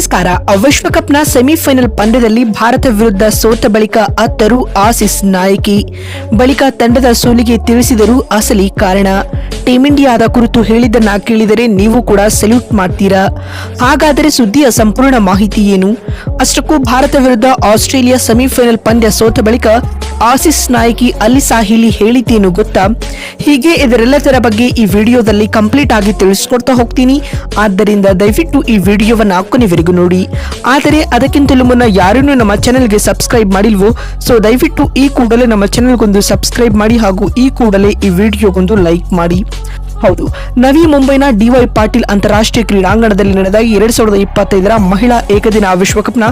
ನಮಸ್ಕಾರ. ವಿಶ್ವಕಪ್ನ ಸೆಮಿಫೈನಲ್ ಪಂದ್ಯದಲ್ಲಿ ಭಾರತ ವಿರುದ್ಧ ಸೋತ ಬಳಿಕ ಅತ್ತರು ಆಸಿಸ್ ನಾಯಕಿ. ಬಳಿಕ ತಂಡದ ಸೋಲಿಗೆ ತಿಳಿಸಿದರು ಅಸಲಿ ಕಾರಣ. ಟೀಂ ಇಂಡಿಯಾದ ಕುರಿತು ಹೇಳಿದ್ದನ್ನ ಕೇಳಿದರೆ ನೀವು ಕೂಡ ಸೆಲ್ಯೂಟ್ ಮಾಡ್ತೀರಾ? ಹಾಗಾದರೆ ಸುದ್ದಿಯ ಸಂಪೂರ್ಣ ಮಾಹಿತಿ ಏನು? ಅಷ್ಟಕ್ಕೂ ಭಾರತ ವಿರುದ್ಧ ಆಸ್ಟ್ರೇಲಿಯಾ ಸೆಮಿಫೈನಲ್ ಪಂದ್ಯ ಸೋತ ಬಳಿಕ ಆಸಿಸ್ ನಾಯಕಿ ಅಲಿ ಸಾಹಿಲಿ ಹೇಳಿದ್ದೇನು ಗೊತ್ತಾ? ಹೀಗೆ ಇದರೆಲ್ಲದರ ಬಗ್ಗೆ ಈ ವಿಡಿಯೋದಲ್ಲಿ ಕಂಪ್ಲೀಟ್ ಆಗಿ ತಿಳಿಸ್ಕೊಡ್ತಾ ಹೋಗ್ತೀನಿ. ಆದ್ದರಿಂದ ದಯವಿಟ್ಟು ಈ ವಿಡಿಯೋವನ್ನ ಕೊನೆವರೆಗೂ ನೋಡಿ. ಆದರೆ ಅದಕ್ಕಿಂತಲೂ ಮುನ್ನ ಯಾರನ್ನೂ ನಮ್ಮ ಚಾನೆಲ್ಗೆ ಸಬ್ಸ್ಕ್ರೈಬ್ ಮಾಡಿಲ್ವೋ? ಸೊ ದಯವಿಟ್ಟು ಈ ಕೂಡಲೇ ನಮ್ಮ ಚಾನೆಲ್ಗೊಂದು ಸಬ್ಸ್ಕ್ರೈಬ್ ಮಾಡಿ ಹಾಗೂ ಈ ಕೂಡಲೇ ಈ ವಿಡಿಯೋಗೊಂದು ಲೈಕ್ ಮಾಡಿ. ಹೌದು. ನವಿ ಮುಂಬೈನ ಡಿವೈ ಪಾಟೀಲ್ ಅಂತಾರಾಷ್ಟ್ರೀಯ ಕ್ರೀಡಾಂಗಣದಲ್ಲಿ ನಡೆದ ಎರಡ್ ಸಾವಿರದ ಇಪ್ಪತ್ತೈದರ ಮಹಿಳಾ ಏಕದಿನ ವಿಶ್ವಕಪ್ನ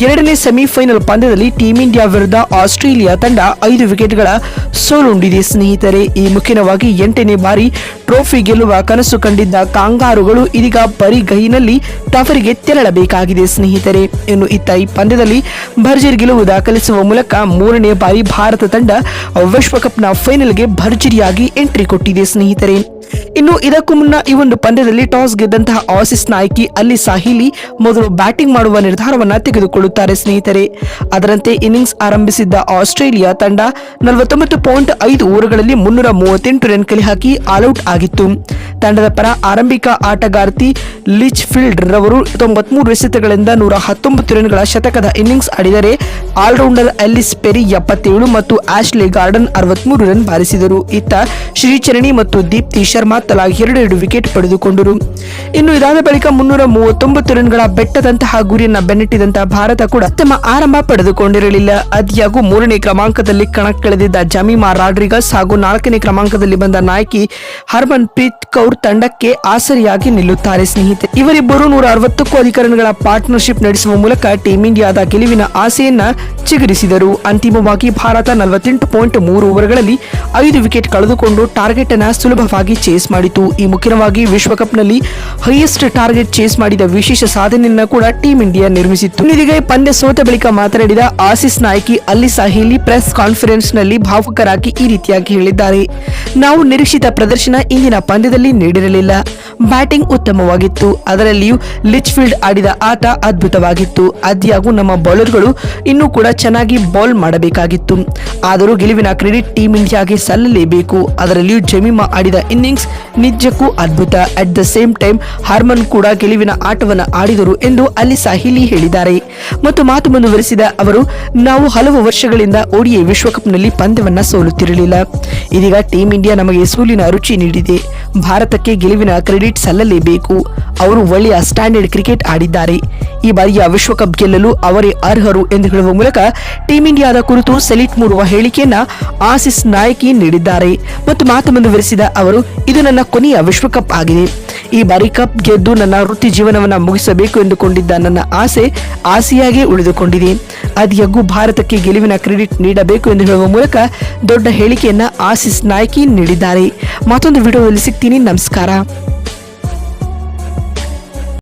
ಎರಡನೇ ಸೆಮಿಫೈನಲ್ ಪಂದ್ಯದಲ್ಲಿ ಟೀಂ ಇಂಡಿಯಾ ವಿರುದ್ಧ ಆಸ್ಟ್ರೇಲಿಯಾ ತಂಡ ಐದು ವಿಕೆಟ್ಗಳ ಸೋಲುಂಡಿದೆ. ಸ್ನೇಹಿತರೆ, ಈ ಮುಖ್ಯವಾಗಿ ಎಂಟನೇ ಬಾರಿ ಟ್ರೋಫಿ ಗೆಲ್ಲುವ ಕನಸು ಕಂಡಿದ್ದ ಕಾಂಗಾರುಗಳು ಇದೀಗ ಪರಿಗೈನಲ್ಲಿ ಟಫರಿಗೆ ತೆರಳಬೇಕಾಗಿದೆ, ಸ್ನೇಹಿತರೆ. ಇನ್ನು ಇತ್ತ ಈ ಪಂದ್ಯದಲ್ಲಿ ಭರ್ಜರಿ ಗೆಲುವು ದಾಖಲಿಸುವ ಮೂಲಕ ಮೂರನೇ ಬಾರಿ ಭಾರತ ತಂಡ ವಿಶ್ವಕಪ್ನ ಫೈನಲ್ಗೆ ಭರ್ಜರಿಯಾಗಿ ಎಂಟ್ರಿ ಕೊಟ್ಟಿದೆ, ಸ್ನೇಹಿತರೆ. ಇನ್ನು ಇದಕ್ಕೂ ಮುನ್ನ ಈ ಒಂದು ಪಂದ್ಯದಲ್ಲಿ ಟಾಸ್ ಗೆದ್ದಂತಹ ಆಸಿಸ್ ನಾಯಕಿ ಅಲ್ಲಿ ಸಾಹಿಲಿ ಮೊದಲು ಬ್ಯಾಟಿಂಗ್ ಮಾಡುವ ನಿರ್ಧಾರವನ್ನ ತೆಗೆದುಕೊಳ್ಳುತ್ತಾರೆ, ಸ್ನೇಹಿತರೆ. ಅದರಂತೆ ಇನ್ನಿಂಗ್ಸ್ ಆರಂಭಿಸಿದ್ದ ಆಸ್ಟ್ರೇಲಿಯಾ ತಂಡ ನಲವತ್ತೊಂಬತ್ತು ಪಾಯಿಂಟ್ ಐದು ಓವರ್ಗಳಲ್ಲಿ ಮುನ್ನೂರ ಮೂವತ್ತೆಂಟು ರನ್ ಕಲೆ ಹಾಕಿ ಆಲ್ಔಟ್ ಆಗಿತ್ತು. ತಂಡದ ಪರ ಆರಂಭಿಕ ಆಟಗಾರ್ತಿ ಲಿಚ್ ಫೀಲ್ಡ್ ರವರು ತೊಂಬತ್ಮೂರು ಎಸೆತಗಳಿಂದ ನೂರ ಹತ್ತೊಂಬತ್ತು ರನ್ಗಳ ಶತಕದ ಇನ್ನಿಂಗ್ಸ್ ಆಡಿದರೆ ಆಲ್ರೌಂಡರ್ ಅಲಿಸ್ ಪೆರಿ ಎಪ್ಪತ್ತೇಳು ಮತ್ತು ಆಶ್ಲೆ ಗಾರ್ಡನ್ ಅರವತ್ಮೂರು ರನ್ ಬಾರಿಸಿದರು. ಇತ್ತ ಶ್ರೀಚರಣಿ ಮತ್ತು ದೀಪ್ತಿ ಶರ್ಮಾ ತಲಾ ಎರಡೆರಡು ವಿಕೆಟ್ ಪಡೆದುಕೊಂಡರು. ಇನ್ನು ಇದಾದ ಬಳಿಕ ಮುನ್ನೂರ ಮೂವತ್ತೊಂಬತ್ತು ರನ್ಗಳ ಬೆಟ್ಟದಂತಹ ಗುರಿಯನ್ನ ಬೆನ್ನಟ್ಟಿದಂತಹ ಭಾರತ ಕೂಡ ತಮ್ಮ ಆರಂಭ ಪಡೆದುಕೊಂಡಿರಲಿಲ್ಲ. ಅದಿಯಾಗೂ ಮೂರನೇ ಕ್ರಮಾಂಕದಲ್ಲಿ ಕಣಕ್ಕಿಳಿದಿದ್ದ ಜಮೀಮಾ ರಾಡ್ರಿಗಸ್ ಹಾಗೂ ನಾಲ್ಕನೇ ಕ್ರಮಾಂಕದಲ್ಲಿ ಬಂದ ನಾಯಕಿ ಹರ್ಮನ್ ಪ್ರೀತ್ ಕೌರ್ ತಂಡಕ್ಕೆ ಆಸರಿಯಾಗಿ ನಿಲ್ಲುತ್ತಾರೆ ಸ್ನೇಹಿತರೆ. ಇವರಿಬ್ಬರು ನೂರ ಅರವತ್ತಕ್ಕೂ ಅಧಿಕ ಪಾರ್ಟ್ನರ್ಶಿಪ್ ನಡೆಸುವ ಮೂಲಕ ಟೀಂ ಇಂಡಿಯಾದ ಗೆಲುವಿನ ಆಸೆಯನ್ನ ಚಿಗುರಿಸಿದರು. ಅಂತಿಮವಾಗಿ ಭಾರತ ನಲವತ್ತೆಂಟು ಪಾಯಿಂಟ್ ಮೂರು ಓವರ್ಗಳಲ್ಲಿ ಐದು ವಿಕೆಟ್ ಕಳೆದುಕೊಂಡು ಟಾರ್ಗೆಟ್ ಅನ್ನು ಸುಲಭವಾಗಿ ಚೇಸ್ ಮಾಡಿತು. ಈ ಮುಖ್ಯವಾಗಿ ವಿಶ್ವಕಪ್ನಲ್ಲಿ ಹೈಯೆಸ್ಟ್ ಟಾರ್ಗೆಟ್ ಚೇಸ್ ಮಾಡಿದ ವಿಶೇಷ ಸಾಧನೆಯನ್ನು ಕೂಡ ಟೀಂ ಇಂಡಿಯಾ ನಿರ್ಮಿಸಿತ್ತು. ಈ ಪಂದ್ಯ ಸೋತ ಬಳಿಕ ಮಾತನಾಡಿದ ಆಸಿಸ್ ನಾಯಕಿ ಅಲ್ಲಿ ಸಾಹಿಲಿ ಪ್ರೆಸ್ ಕಾನ್ಫರೆನ್ಸ್ನಲ್ಲಿ ಭಾವುಕರಾಗಿ ಈ ರೀತಿಯಾಗಿ ಹೇಳಿದ್ದಾರೆ. ನಾವು ನಿರೀಕ್ಷಿತ ಪ್ರದರ್ಶನ ಇಂದಿನ ಪಂದ್ಯದಲ್ಲಿ ನೀಡಿರಲಿಲ್ಲ. ಬ್ಯಾಟಿಂಗ್ ಉತ್ತಮವಾಗಿತ್ತು. ಅದರಲ್ಲಿಯೂ ಲಿಚ್ಫೀಲ್ಡ್ ಆಡಿದ ಆಟ ಅದ್ಭುತವಾಗಿತ್ತು. ಆದ್ಯಾಗೂ ನಮ್ಮ ಬೌಲರ್ಗಳು ಇನ್ನೂ ಕೂಡ ಚೆನ್ನಾಗಿ ಬೌಲ್ ಮಾಡಬೇಕಾಗಿತ್ತು. ಆದರೂ ಗೆಲುವಿನ ಕ್ರೆಡಿಟ್ ಟೀಮ್ ಇಂಡಿಯಾಗೆ ಸಲ್ಲಲೇಬೇಕು. ಅದರಲ್ಲಿಯೂ ಜಮೀಮಾ ಆಡಿದ ಇನ್ನಿಂಗ್ಸ್ ನಿಜಕ್ಕೂ ಅದ್ಭುತ. At the same time Harman ಕೂಡ ಗೆಲುವಿನ ಆಟವನ್ನು ಆಡಿದರು ಎಂದು ಅಲ್ಲಿ ಸಾಹಿಲಿ ಹೇಳಿದ್ದಾರೆ. ಮತ್ತು ಮಾತು ಮುಂದುವರೆಸಿದ ಅವರು, ನಾವು ಹಲವು ವರ್ಷಗಳಿಂದ ಓಡಿಎ ವಿಶ್ವಕಪ್ನಲ್ಲಿ ಪಂದ್ಯವನ್ನು ಸೋಲುತ್ತಿರಲಿಲ್ಲ. ಇದೀಗ ಟೀಂ ಇಂಡಿಯಾ ನಮಗೆ ಸೋಲಿನ ರುಚಿ ನೀಡಿದೆ. ಭಾರತಕ್ಕೆ ಗೆಲುವಿನ ಕ್ರೆಡಿಟ್ ಸಲ್ಲಲೇಬೇಕು. ಅವರು ಒಳ್ಳೆಯ ಸ್ಟ್ಯಾಂಡರ್ಡ್ ಕ್ರಿಕೆಟ್ ಆಡಿದ್ದಾರೆ. ಈ ಬಾರಿಯ ವಿಶ್ವಕಪ್ ಗೆಲ್ಲಲು ಅವರೇ ಅರ್ಹರು ಎಂದು ಹೇಳುವ ಮೂಲಕ ಟೀಂ ಇಂಡಿಯಾದ ಕುರಿತು ಸೆಲಿಟ್ ಮೂಡುವ ಹೇಳಿಕೆಯನ್ನ ಆಸಿಸ್ ನಾಯಕಿ ನೀಡಿದ್ದಾರೆ. ಮತ್ತು ಮಾತು ಮುಂದುವರಿಸಿದ ಅವರು, ಇದು ನನ್ನ ಕೊನೆಯ ವಿಶ್ವಕಪ್ ಆಗಿದೆ. ಈ ಬಾರಿ ಕಪ್ ಗೆದ್ದು ನನ್ನ ವೃತ್ತಿ ಜೀವನವನ್ನ ಮುಗಿಸಬೇಕು ಎಂದುಕೊಂಡಿದ್ದ ನನ್ನ ಆಸೆ ಆಸೆಯಾಗಿ ಉಳಿದುಕೊಂಡಿದೆ. ಅದಿಯಗೂ ಭಾರತಕ್ಕೆ ಗೆಲುವಿನ ಕ್ರೆಡಿಟ್ ನೀಡಬೇಕು ಎಂದು ಹೇಳುವ ಮೂಲಕ ದೊಡ್ಡ ಹೇಳಿಕೆಯನ್ನ ಆಸಿಸ್ ನಾಯಕಿ ನೀಡಿದ್ದಾರೆ. ಮತ್ತೊಂದು ವಿಡಿಯೋದಲ್ಲಿ ಸಿಗ್ತೀನಿ. ನಮಸ್ಕಾರ.